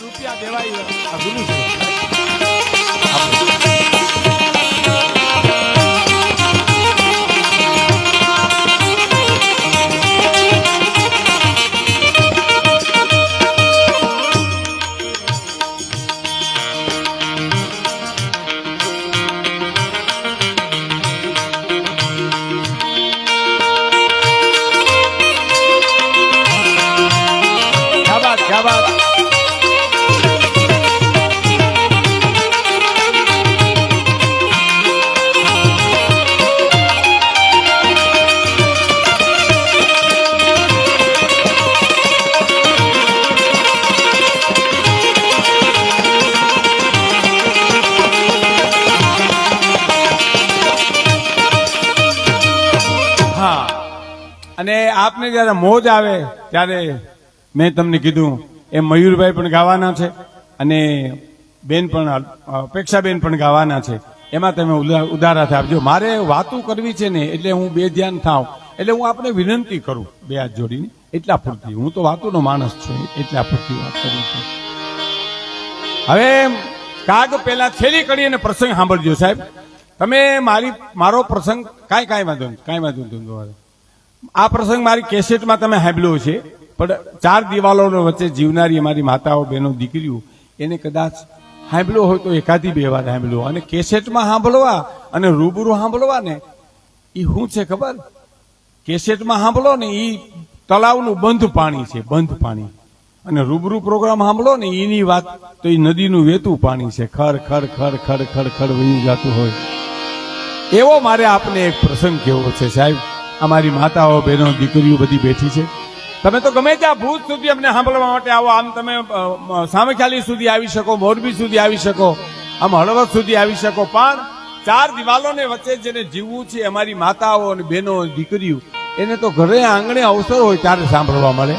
રૂપિયા દેવાય આપને જ્યારે મોજ આવે, ત્યારે મેં તમને કીધું, એ મયુરભાઈ પણ ગાવાના છે અને બેન પણ અપેક્ષાબેન પણ ગાવાના છે. એમાં તમે ઉદા- ઉદારા આપજો મારે વાતું કરવી છે ને, એટલે હું બે ધ્યાન થાવ. એટલે હું આપને વિનંતી કરું, બે હાથ જોડીને, એટલા પૂરતી હું તો વાતુનો માણસ છું, એટલા પૂરતી વાત કરું છું. હવે કાગ પેલા છેલ્લી કરી અને પ્રસંગ સાંભળજો સાહેબ. તમે મારી, મારો પ્રસંગ કાંઈ કાંઈ વાંધો નહીં, કાંઈ વાંધો નહીં. આ પ્રસંગ મારી કેસેટમાં તમે સાંભળ્યો છે, પણ ચાર દિવાલોનો વચ્ચે જીવનારી અમારી માતાઓ, બહેનો, દીકરીઓ, એને કદાચ સાંભળ્યો હોય તો એકાદી બે વાર સાંભળ્યો અને કેસેટમાં સાંભળવા અને રૂબરૂ સાંભળવા ને એ શું છે ખબર? કેસેટમાં સાંભળો ને એ તળાવનું બંધ પાણી છે, બંધ પાણી. અને રૂબરૂ પ્રોગ્રામ સાંભળો ને એની વાત તો એ નદીનું વેતું પાણી છે, ખર ખર ખર ખર ખર ખર વહી જતું હોય. એવો મારે આપને એક પ્રસંગ કેવો છે સાહેબ? અમારી માતાઓ, બહેનો, દીકરીઓ બધી બેઠી છે. તમે તો ગમે ત્યાં ભૂત સુધી અમને સાંભળવા માટે આવો. આમ તમે સામેખ્યાલી સુધી આવી શકો, મોરબી સુધી આવી શકો, આમ હળવદ સુધી આવી શકો. પણ ચાર દિવાલોને વચ્ચે જેને જીવવું છે, અમારી માતાઓ અને બહેનો દીકરીઓ, એને તો ઘરે આંગણે અવસર હોય ત્યારે સાંભળવા મળે.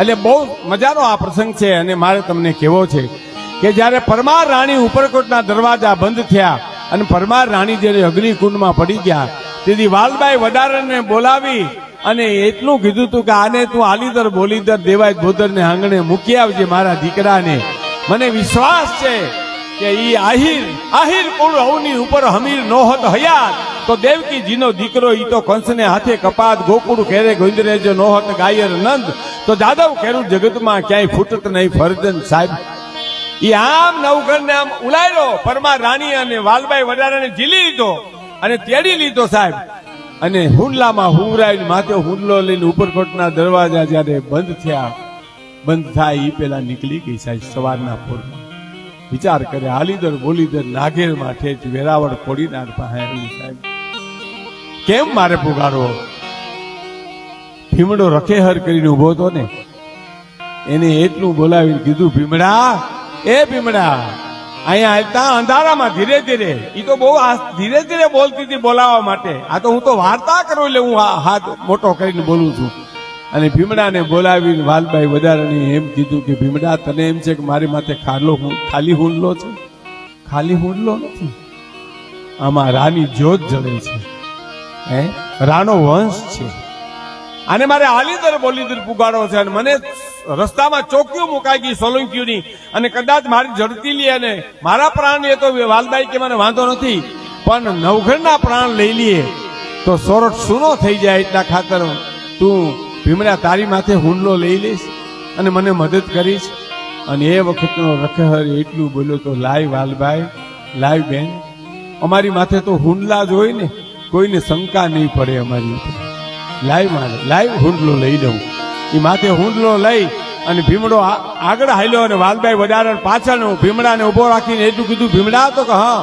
એટલે બહુ મજાનો આ પ્રસંગ છે અને મારે તમને કહેવો છે કે જ્યારે પરમાર રાણી ઉપરકોટના દરવાજા બંધ થયા અને પરમાર રાણી જ્યારે અગ્નિકુંડમાં પડી ગયા તેથી વાલભાઈ વડારને બોલાવી અને એટલું કીધું તું કે આને તું આલીદર બોલીદર દેવાય ભોદરને આંગણે મૂકી આવજે મારા દીકરાને. મને વિશ્વાસ છે કે ઈ આહિર આહિર કુળ અવની ઉપર હમીર નો હોત હયાત, તો દેવકીજીનો દીકરો ઈ તો કંસને હાથે કપાત, ગોકુળ ઘેરે ગુંદરે જો નો હોત, ગાયર નંદ, તો જાદવ કેરું જગતમાં ક્યાંય ફૂટત નહીં ફરજન સાહેબ. ઈ આમ નવઘરને આમ ઉલાયરો, પરમા રાણી અને વાલબાઈ વડારાને ઝીલી લીધો અને તેડી લીધો સાહેબ. અને હુંડલામાં હુંવરાઈને માથે હુંડલો લઈને ઉપરકોટના દરવાજા જ્યારે બંધ થયા, બંધ થાય એ પેલા નીકળી ગઈ સાહેબ સવારના પોરમાં વિચાર કરે હાલીદર બોલીદર નાગેર માથે જ વેરાવળ કોડીનાર પાસે સાહેબ. કેમ મારે પુગાડવો? ભીમડો રખેહર કરીને ઊભો હતો ને. એને એટલું બોલાવીને કીધું, ભીમડા, એ ભીમડા. અહીંયા આવતા અંધારામાં ધીરે ધીરે. એ તો બહુ ધીરે ધીરે બોલતી હતી બોલાવવા માટે. આ તો હું તો વાર્તા કરું એટલે હું હાથ મોટો કરીને બોલું છું. અને ભીમડાને બોલાવીને વાલભાઈ વધારાને એમ કીધું કે, ભીમડા, તને એમ છે કે મારી માથે ખાલો હું ખાલી હુંડલો છે? ખાલી હુંડલો નથી? આમાં રાની જ્યોત જળે છે. હે? રાનો વંશ છે. અને મારે આલીદર બોલીદર પુગાડો છે અને મને રસ્તામાં ચોકીઓ મુકાઈ ગઈ સોલંકીઓની. અને કદાચ મારી ઝડતી લે અને મારા પ્રાણ એ તો વાલબાઈ કે મને વાંધો નથી, પણ નવઘરના પ્રાણ લઈ લઈએ તો સોરઠ સૂનો થઈ જાય એટલા ખાતર તું ભીમડા તારી માથે હુંડલો લઈ લઈશ અને મને મદદ કરીશ. અને એ વખતનો રખહર એટલું બોલ્યો તો, લાય વાલભાઈ લાય બેન, અમારી માથે તો હુંડલા જ હોય ને, કોઈને શંકા નહીં પડે અમારી લાઈવ મારે, લાઈવ હુંડલો લઈ લઉં. એ માથે હુંડલો લઈ અને ભીમડો આગળ હાલ્યો અને વાલભાઈ વડારણ પાછળ ભીમડાને ઊભો રાખીને એટલું કીધું ભીમડા તો કે હા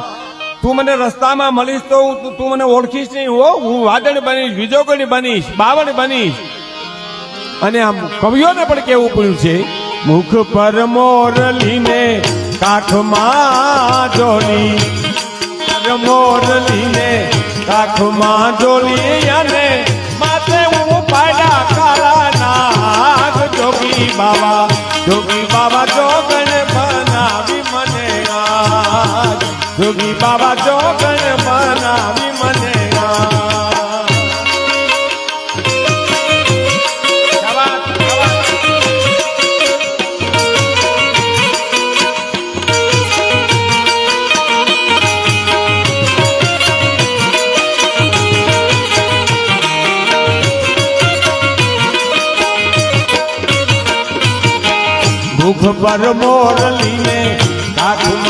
તું મને રસ્તામાં મળીશ તો તું મને ઓળખીશ નહીં, હો. હું વાદળ બનીશ, વિજોગણી બનીશ, બાવળ બનીશ. અને આમ કવિઓને પણ કેવું પડ્યું છે, મુખ પર મોરલીને કાઠમાં જોલી. મોરલીને કાઠમાં જોલી અને બાવા જોગી બાબા જોગણ બનાવી મને જોગી બાબા જોગણ બનાવી ભૂખ પર મોરલીને કાઠમાં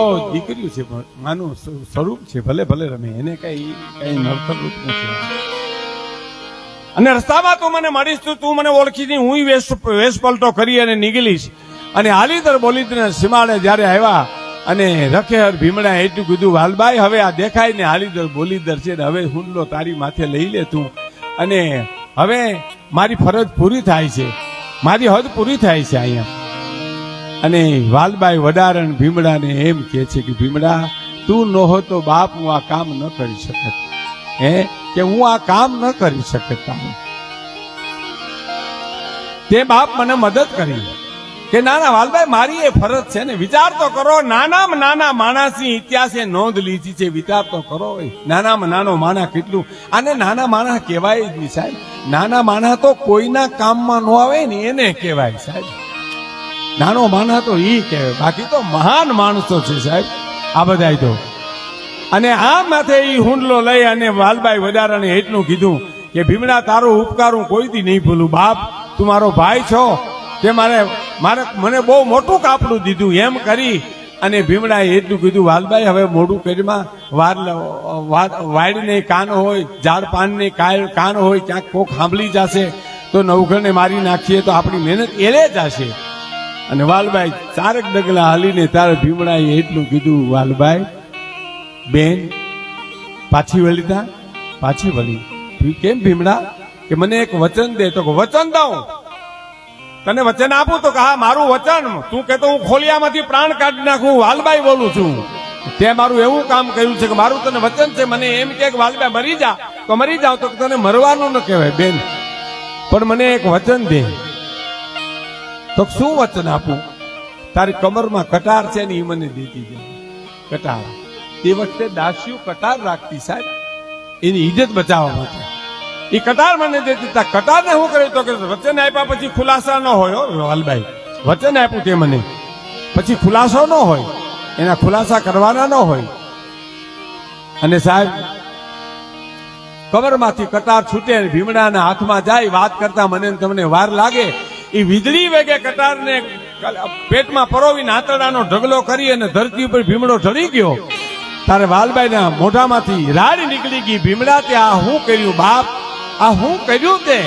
તો દીકરીઓ છે માનું સ્વરૂપ છે, ભલે ભલે રમે. એને કઈ કઈ નડતર રૂપ નથી. અને રસ્તામાં તું મને મળીશ તું તું મને ઓળખી નહીં હું વેશ વેશ પલટો કરી અને નીકળીશ. અને હાલીધર બોલીધર સીમાડે જ્યારે આવ્યા અને રખેહર ભીમડા એટલું કીધું વાલબાઈ હવે આ દેખાય ને હાલીધર બોલીધર છે ને હવે હુંડલો તારી માથે લઈ લે તું. અને હવે મારી ફરજ પૂરી થાય છે. મારી હદ પૂરી થાય છે અહીંયા. અને વાલબાઈ વડારણ ભીમડાને એમ કહે છે કે, ભીમડા, તું ન હો તો બાપ, હું આ કામ ન કરી શકત. હે? કે હું આ કામ ન કરી શકત તે બાપ મને મદદ કરી. કે, નાના વાલભાઈ મારી એ ફરજ છે ને, વિચાર તો કરો, નાનામાં નાના માણસની ઇતિહાસે નોંધ લીધી છે, વિચાર તો કરો નાનામાં નાનો માણા કેટલું? આને નાના માણા કહેવાય જ નહીં સાહેબ. નાના માણા તો કોઈના કામમાં ન આવે ને એને કહેવાય સાહેબ. નાનો માના તો ઈ કહેવાય બાકી તો મહાન માણસો છે સાહેબ. આ બધા તો. અને આ માથે ઈ હુંડલો લઈ અને વાલભાઈ વડારાને એટલું કીધું કે, ભીમડા, તારો ઉપકાર હું કોઈથી નહીં ભૂલું, બાપ. તું મારો ભાઈ છો. તે મારે મારે મને બહુ મોટું કાપડું દીધું એમ કરી. અને ભીમડાએ એટલું કીધું વાલભાઈ હવે મોઢું કરીમાં વાર વાડને કાન હોય, ઝાડ પાનને કાન હોય, ક્યાંક કોક સાંભળી જશે. તો નવઘણને મારી નાખીએ તો આપણી મહેનત એલે જશે અને વાલભાઈ ચારક ડગલા હાલીને તારે ભીમડાએ એટલું કીધું, વાલભાઈ, બેન, પાછી વળી તા, પાછી વળી. કેમ ભીમડા? કે મને એક વચન દે. તો વચન દઉં. તને વચન આપું તો કે, હા, મારું વચન. તું કહેતો હું ખોલિયામાંથી પ્રાણ કાઢી નાખું વાલબાઈ બોલું છું. તે મારું એવું કામ કર્યું છે કે, મારું તને વચન છે. મને એમ કે વાલબાઈ મરી જા. તો મરી જાવ તો તને મરવાનું ન કહેવાય, બેન. પણ મને એક વચન દે. તો શું વચન આપું? તારી કમરમાં કટાર છે ને એ મને દેતી જાય. કટાર. તે વખતે દાસીઓ કટાર રાખતી સાહેબ. એની ઇજ્જત બચાવવા માટે. એ કટાર મને દેતી. તા કટાર ને શું કર્યું તો કે વચન આપ્યા પછી ખુલાસા ન હોય વાલભાઈ વચન આપ્યું તે મને. પછી ખુલાસો ન હોય, એના ખુલાસા કરવાના ન હોય. અને સાહેબ કવરમાંથી કટાર છૂટે ભીમડાના હાથમાં જાય, વાત કરતા મને તમને વાર લાગે એ વીજળી વેગે કટારને પેટમાં પરોવીને આંતરડાનો ઢગલો કરી અને ધરતી ઉપર ભીમડો ચડી ગયો. તારે વાલબાઈના મોઢામાંથી રાડ નીકળી ગઈ ભીમડા તે આ હું કર્યું બાપ? આ હું કર્યું તે?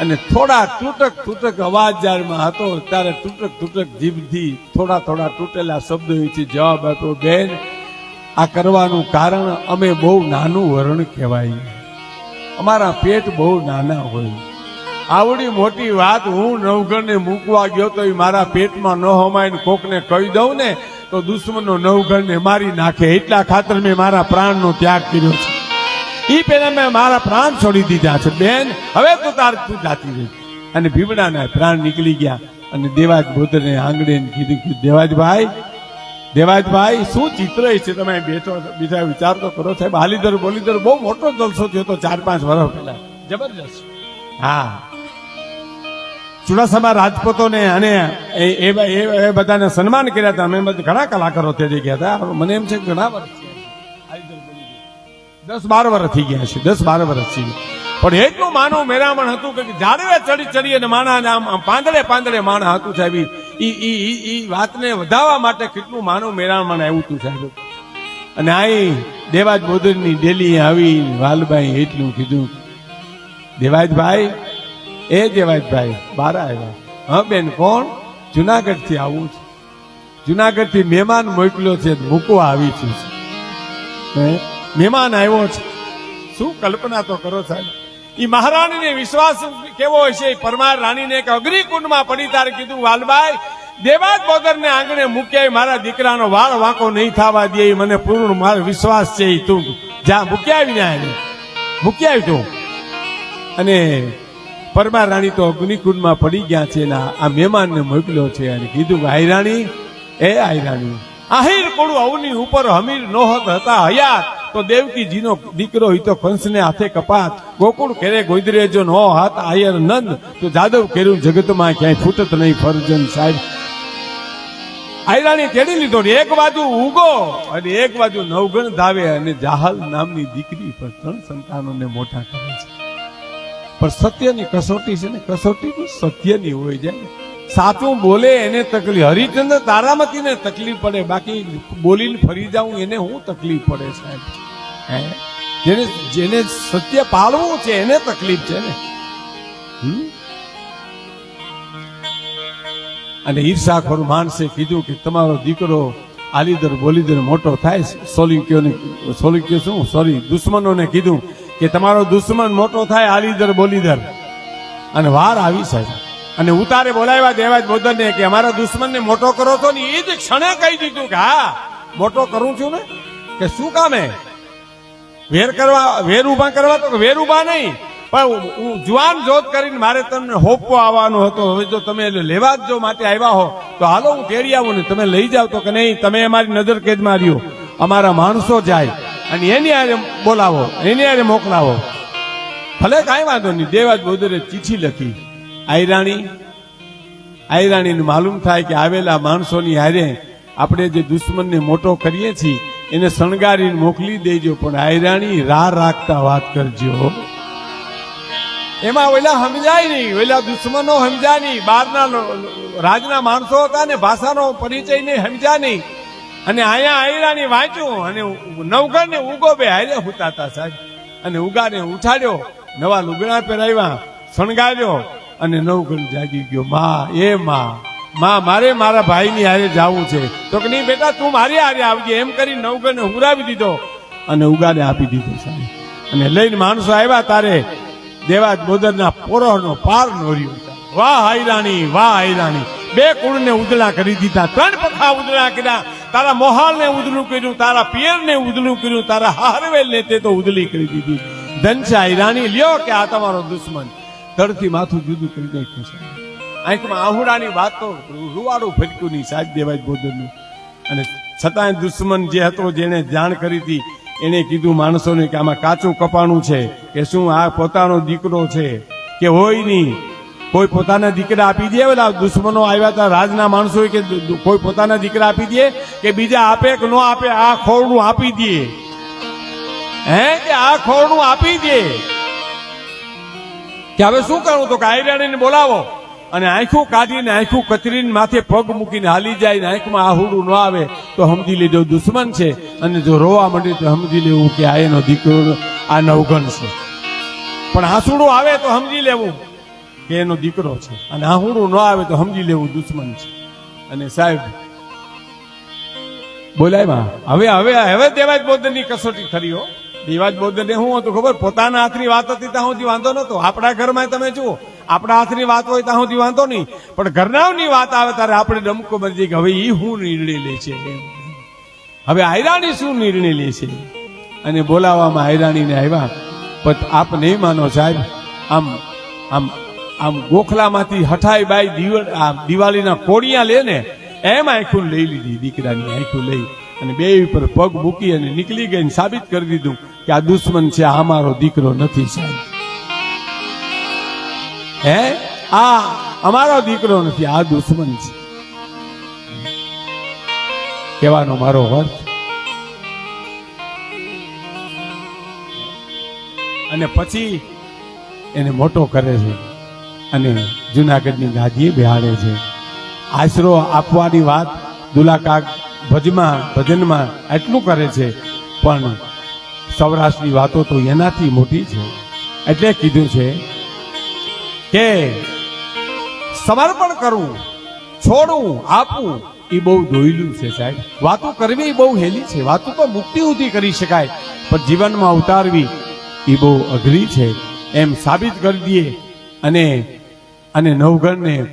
અને થોડા તૂટક તૂટક અવાજ જારમાં હતો. ત્યારે તૂટક તૂટક જીભથી થોડા થોડા તૂટેલા શબ્દો વિશે જવાબ આપ્યો, બેન, આ કરવાનું કારણ અમે બહુ નાનું વરણ કહેવાય. અમારા પેટ બહુ નાના હોય. આવડી મોટી વાત હું નવઘણને મૂકવા ગયો તો એ મારા પેટમાં ન હમાય ને કોકને કહી દઉં ને તો દુશ્મનો નવઘણને મારી નાખે. એટલા ખાતર મેં મારા પ્રાણનો ત્યાગ કર્યો છે. એ પહેલા મેં મારા પ્રાણ છોડી દીધા છે. બેન હવે તો તાર તું જાતી રહી. અને ભીમડાના પ્રાણ નીકળી ગયા અને દેવાજ બોધને આંગળે કીધું કે દેવાજભાઈ દેવાજભાઈ શું ચિત્ર છે? તમે બેઠો બીજા વિચાર તો કરો સાહેબ. હાલીધર બોલીધર બહુ મોટો જલસો થયો તો ચાર પાંચ વર્ષ પહેલા. જબરજસ્ત. હા. ચુડાસમા રાજપૂતોને અને એ- એ, એ- બધાને સન્માન કર્યા હતા. અમે ઘણા કલાકારો તે ગયા હતા. મને એમ છે ઘણા વર્ષ. દસ બાર વર્ષ થઈ ગયા છે. દસ બાર વર્ષ થઈ પણ એટલું માનું મેરામણ હતું કે જાડવે ચડી ચડી અને માણા આમ પાંદડે પાંદડે માણા હતું સાહેબ, ઈ વાતને વધારવા માટે કેટલું માનું મેરામણ આવ્યું હતું સાહેબ. અને આ દેવાજ બોદરની ડેલી આવી વાલભાઈ એટલું કીધું, દેવાજભાઈ એ દેવાજભાઈ બાર આવ્યા. હા, બેન, કોણ? જુનાગઢથી આવું છે. જુનાગઢથી મહેમાન મોકલ્યો છે મૂકવા આવી છું? મહેમાન આવ્યો છે. શું કલ્પના તો કરો સાહેબ. એ મહારાણીને વિશ્વાસ કેવો હશે પરમાર રાણીને કે અગ્નિકુંડમાં પડી તારે કીધું વાલભાઈ દેવાજ વગરને આંગણે મૂક્યા મારા દીકરાનો વાળ વાંકો નહીં થવા દે એ મને પૂર્ણ મારો વિશ્વાસ છે એ તું. જ્યાં મૂક્યા આવી ને એને મૂકી આવી અને પરમાર રાણી તો અગ્નિકુંડમાં પડી ગયા છે આ મહેમાનને મોકલ્યો છે અને કીધું કે આયરાણી એ આયરાણી આહિર કોડું અવની ઉપર હમીર નોહત હતા હયાત. તો દેવકીજીનો દીકરો હોય તો કંસને હાથે કપાત. ગોકુળ કેરે ગોદરેજો નો હાથ, આયર નંદ. તો જાદવ કેરું જગતમાં ક્યાંય ફૂટત નહીં ફરજન સાહેબ. આયરાણી તેડી લીધો એક બાજુ ઉગો અને એક બાજુ નવગણ ધાવે અને જાહલ નામની દીકરી પર ત્રણ સંતાનોને મોટા કરે છે. પણ સત્યની કસોટી છે ને કસોટી તો સત્યની હોય જાય. સાચું બોલે એને તકલીફ, હરિચંદ્ર તારામતીને તકલીફ પડે, બાકી બોલીને ફરી જાઉં એને હું તકલીફ પડે સાહેબ. હે? જેને જેને સત્ય પાળવું છે એને તકલીફ છે ને? અને ઈર્ષાખોર માણસે કીધું કે તમારો દીકરો આલીદર બોલીદર મોટો થાય સોલિક્યોને સોલિંક્યો શું? સોરી, દુશ્મનોને કીધું કે તમારો દુશ્મન મોટો થાય, આલીધર બોલીધર. અને વાર આવી સાહેબ. અને ઉતારે બોલાવ્યા દેવાજ બોદરને કે અમારા દુશ્મનને મોટો કરો છો ને, એ જ ક્ષણે કહી દીધું કે હા, મોટો કરું છું ને. કે શું કામે વેર કરવા, વેર ઊભા કરવા તો વેર ઊભા નહીં. પણ જુવાન જોત કરીને મારે તમને હોપવો આવવાનો હતો. હવે જો તમે લેવા જ જો માટે આવ્યા હો, તો હાલો હું તેડી આવું ને, તમે લઈ જાવ તો કે નહીં, તમે અમારી નજર કેદમાં રહ્યો અમારા માણસો જાય. અને એની આરે બોલાવો, એની આરે મોકલાવો. ભલે કાંઈ વાંધો નહીં, દેવાજ બોદરે ચીઠી લખી. આયરાણી, આયરાણીને માલુમ થાય કે આવેલા માણસોની હારે આપણે જે દુશ્મનને મોટો કરીએ છીએ, એને શણગારીને મોકલી દેજો, પણ આયરાણી રાહ રાખતા વાત કરજો. એમાં ઓલા સમજાય નહીં, ઓલા દુશ્મનો સમજા નહીં, બહારના રાજના માણસો હતા ને, ભાષાનો પરિચય નહીં, સમજ્યા નહીં. અને અહીંયા આયરાની વાંચ્યું અને નવગણ ને ઉગો બે હારે હુતાતા સાહેબ. અને ઉગાને ઉઠાડ્યો, નવા લુગડા પહેરાવ્યા, શણગાર્યો અને નવગણ જાગી ગયો. માં, એ માં માં, મારે મારા ભાઈની હારે જાવું છે. તો કે, નહીં બેટા, તું મારી હારે આવજે. એમ કરી નવગણને હુરાવી દીધો અને ઉગાને આપી દીધો સાહેબ. અને લઈને માણસો આવ્યા તારે દેવાજ બોદરના પોરોનો પાર નોર્યો. વાહ હાઈરાણી વાહ હાઈરાણી બે કુળને ઉદલા કરી દીધા, ત્રણ પખા ઉદલા કર્યા. તારા મોહાલને ઉદલું કર્યું, તારા પિયરને ઉદલું કર્યું, તારા હારવેલને તે તો ઉદલી કરી દીધી. ધનશા હાઈરાણી લ્યો કે આ તમારો દુશ્મન. તળથી માથું જુદું કરી નાખ્યું છે. આંખમાં આહુડાની વાત, રૂવાડું ફટકું નહીં સાજ દેવાય બોદરનું અને છતાંય દુશ્મન જે હતો જેને જાણ કરી હતી, એને કીધું માણસોને કે આમાં કાચું કપાણું છે, કે શું આ પોતાનો દીકરો છે, કે હોય નહીં. કોઈ પોતાના દીકરા આપી દે. ઓલા દુશ્મનો આવ્યા હતા, રાજના માણસો કે કોઈ પોતાના દીકરા આપી દે કે બીજા આપે કે ન આપે, આ ખોરડું આપી દે. હે? કે આ ખોરડું આપી દે. કે હવે શું કરવું તો કે આયરાણીને બોલાવો અને આંખું કાઢીને, આંખું કતરીને માથે પગ મૂકીને હાલી જાય ને આંખમાં આહુડું ન આવે તો સમજી લેજો દુશ્મન છે અને જો રોવા માંડે તો સમજી લેવું કે આ એનો દીકરો, આ નવગણ છે. પણ આંસુડું આવે તો સમજી લેવું. કે એનો દીકરો છે. અને આહુડું ન આવે તો સમજી લેવું દુશ્મન છે. અને સાહેબ, બોલાય હવે હવે હવે દેવાજ બોધનની કસોટી ખરી હો. દેવાજ બોધને શું હતું ખબર? પોતાના હાથની વાત હતી ત્યાં સુધી વાંધો નતો. આપણા ઘરમાં તમે જુઓ, આપણા હાથની વાત હોય ત્યાં સુધી વાંધો નહીં. પણ ઘરનાવની વાત આવે ત્યારે આપણે ડમકો બની કે હવે એ શું નિર્ણય લે છે? હવે આયરાણી શું નિર્ણય લે છે? અને બોલાવવામાં આયરાણીને આવ્યા. પણ આપ નહીં માનો સાહેબ, આમ આમ આમ ગોખલામાંથી હઠાઈ બાઈ આમ દિવાળીના કોળિયા લે ને, એમ આંખું લઈ લીધી દીકરાની, આંખું લઈ. અને બે ઉપર પગ મૂકી અને નીકળી ગઈ ને સાબિત કરી દીધું કે આ દુશ્મન છે, આ અમારો દીકરો નથી સાહેબ. હે? આ અમારો દીકરો નથી, આ દુશ્મન છે. કહેવાનો મારો અર્થ. અને પછી એને મોટો કરે છે. અને જુનાગઢની ગાદીએ બેહાડે છે. આશરો આપવાની વાત દુલાકાક ભજમાં, ભજનમાં એટલું કરે છે, પણ સૌરાષ્ટ્રની વાતો તો એનાથી મોટી છે. એટલે કીધું છે કે સમર્પણ કરવું છોડવું આપવું એ બહુ દોયલું છે સાહેબ. વાતો કરવી બહુ હેલી છે. વાતો તો મુક્તિ સુધી કરી શકાય, પણ જીવનમાં ઉતારવી એ બહુ અઘરી છે. એમ સાબિત કરી દઈએ અને અને નવગણને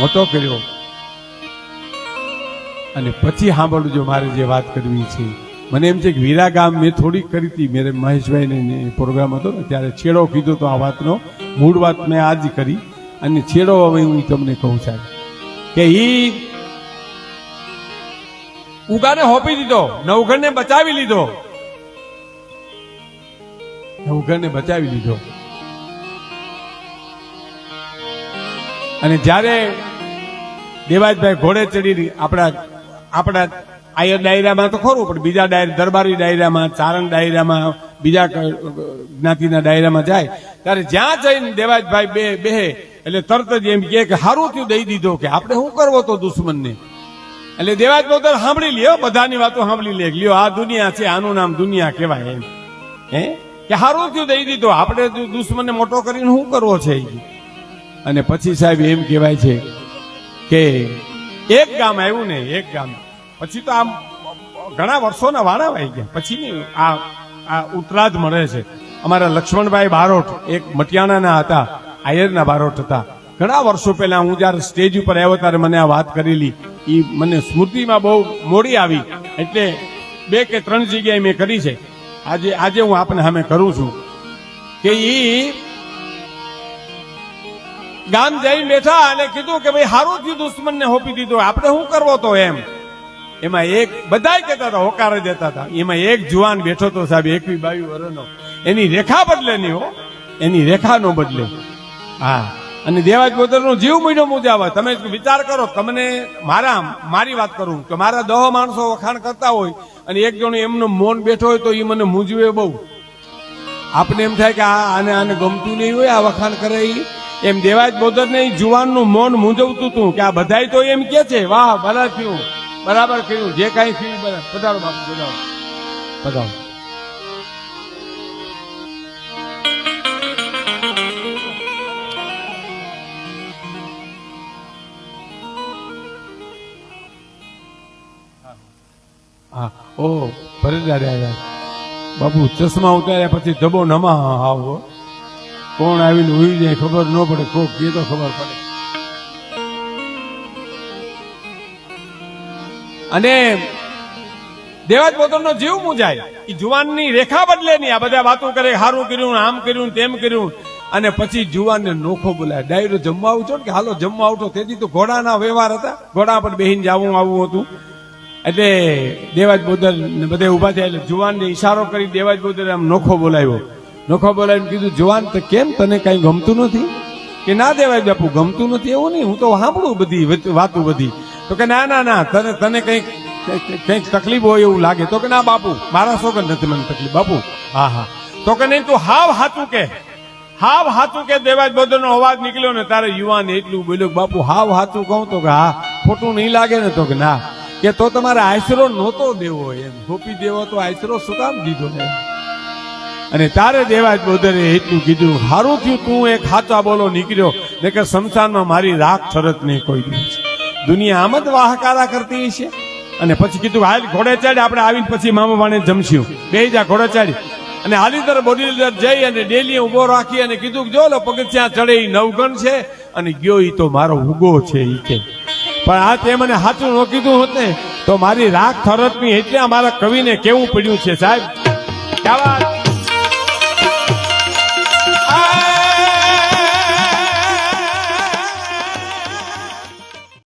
મોટો કર્યો. અને પછી સાંભળવું જો મારે જે વાત કરવી છે. મને એમ છે કે વીરા ગામ મેં થોડીક કરી હતી. મેરે મહેશભાઈને પ્રોગ્રામ હતો ને, ત્યારે છેડો કીધો તો આ વાતનો મૂળ વાત મેં આજ કરી. અને છેડો હવે હું તમને કહું સાહેબ કે ઈ ઉગાને હોપી દીધો નવઘણને બચાવી લીધો. નવઘણને બચાવી લીધો. અને જ્યારે દેવાજભાઈ ઘોડે ચડી આપણા આપણા આયર ડાયરામાં તો ખરું, પણ બીજા ડાયરી દરબારી ડાયરામાં, ચારણ ડાયરામાં, બીજા જ્ઞાતિના ડાયરામાં જાય, ત્યારે જ્યાં જઈને દેવાજભાઈ બે બે એટલે તરત જ એમ કે હારું થયું, દઈ દીધો કે આપણે શું કરવો તો દુશ્મનને? એટલે દેવાજ પોતે સાંભળી લ્યો, બધાની વાતો સાંભળી લે લ્યો, આ દુનિયા છે, આનું નામ દુનિયા કહેવાય એમ. હે? કે હારું થયું, દઈ દીધો, આપણે દુશ્મનને મોટો કરીને શું કરવો છે? અને પછી સાહેબ એમ કહેવાય છે કે એક ગામ આવ્યું ને એક ગામ. પછી તો આમ ઘણા વર્ષોના વાળા આવી ગયા. પછી આ આ ઉતરાજ મળે છે. અમારા લક્ષ્મણભાઈ બારોટ એક મટિયાણાના હતા, આયરના બારોટ હતા. ઘણા વર્ષો પહેલા હું જ્યારે સ્ટેજ ઉપર આવ્યો ત્યારે મને આ વાત કરેલી. એ મને સ્મૃતિમાં બહુ મોડી આવી. એટલે બે કે ત્રણ જગ્યાએ મેં કરી છે. આજે આજે હું આપને સામે કરું છું કે ઈ ગામ જઈ બેઠા અને કીધું કે ભાઈ, હારું થયું દુશ્મનને હોપી દીધો. આપણે શું કરવો તો એમ? એમાં એક, બધાય કહેતા હતા, હોકારે દેતા હતા. એમાં એક જુવાન બેઠો તો સાહેબ, એકવી બાવી વર્ષનો એની રેખા બદલે નહીં હો. એની રેખા નો બદલે. હા. અને દેવાજ પોતાનો જીવ મહિનો મુજાવે. તમે વિચાર કરો, તમને મારા, મારી વાત કરું કે મારા દહ માણસો વખાણ કરતા હોય અને એક જણો એમનો મૌન બેઠો હોય તો એ મને મૂંઝવે બહુ. આપણે એમ થાય કે આ આને આને ગમતું નહીં હોય, આ વખાણ કરે ઈ. એમ દેવાજ બોદર ને જુવાનનું મૌન મૂંઝવતું હતું કે આ બધાય તો એમ કે છે, વાહ, ભલા થયું. બરાબર થયું જે કાંઈ થયું પધારો બાપુ, પધારો. પધારો. હા ઓ ભરત દાદા બાપુ, ચશ્મા ઉતાર્યા પછી ધબો નમા આવો કોણ આવીને ઉઈ જાય ખબર ન પડે, કોક કે તો ખબર પડે. અને દેવાજ પોતાનો જીવ મુજાય એ જુવાનની રેખા બદલે નહીં. આ બધા વાતો કરે સારું કર્યું, આમ કર્યું, તેમ કર્યું. અને પછી જુવાનને નોખો બોલાય. ડાયરો જમવા આવજો ને કે હાલો જમવા આવતો? તેથી તો ઘોડાના વ્યવહાર હતા. ઘોડા પર બેહીને જવું, આવું હતું. એટલે દેવાજ બોદર બધે ઊભા થયા એટલે જુવાનને ઈશારો કરી દેવાજ બોદર આમ નોખો બોલાવ્યો. નોખો બોલાવીને કીધું, જવાન, તો કેમ તને કઈ ગમતું નથી? કે ના દેવાય બાપુ, ગમતું નથી એવું નહીં, હું તો સાંભળું બધી વાતો બધી. તો કે ના ના ના, તને તને કંઈક, કંઈક- તકલીફ હોય એવું લાગે. તો કે ના બાપુ, મારા સોગન નથી મને તકલીફ, બાપુ. હા હા. તો કે નહીં, તું હાવ હાચું કે. હાવ હાચું કે દેવાજ બોદરનો અવાજ નીકળ્યો ને, તારે યુવાન એટલું બોલ્યો બાપુ, હાવ હાચું કહું તો કે, હા, ખોટું નહીં લાગે ને તો કે, ના. કે તો તમારે આશરો નહોતો દેવો એમ. ગોપી દેવો તો આશરો શું કામ દીધો ને અને તારે દેવા જ બોધરે એટલું કીધું. હારું થયું, તું એક હાચા બોલો નીકળ્યો. ને કે સંસારમાં મારી રાખ ઠરત નહીં કોઈ દિવસ. દુનિયા આમ જ વાહકારા કરતી છે અને પછી કીધું, હાલ ઘોડે ચાડી આપણે આવીને પછી મામા વાણે જમશું. બે જા, ઘોડે ચાડી અને હાલીદર બોડીલર જઈ અને ડેલી ઊભો રાખી અને કીધું, જો લો પગથિયાં ચડે એ નવગણ છે અને ગયો એ તો મારો ઉગો છે એ કે. પણ આ તે મને સાચું ન કીધું હોત ને તો મારી રાખ થરતની એટલે અમારા કવિને કેવું પડ્યું છે, સાહેબ? ક્યાં વાત?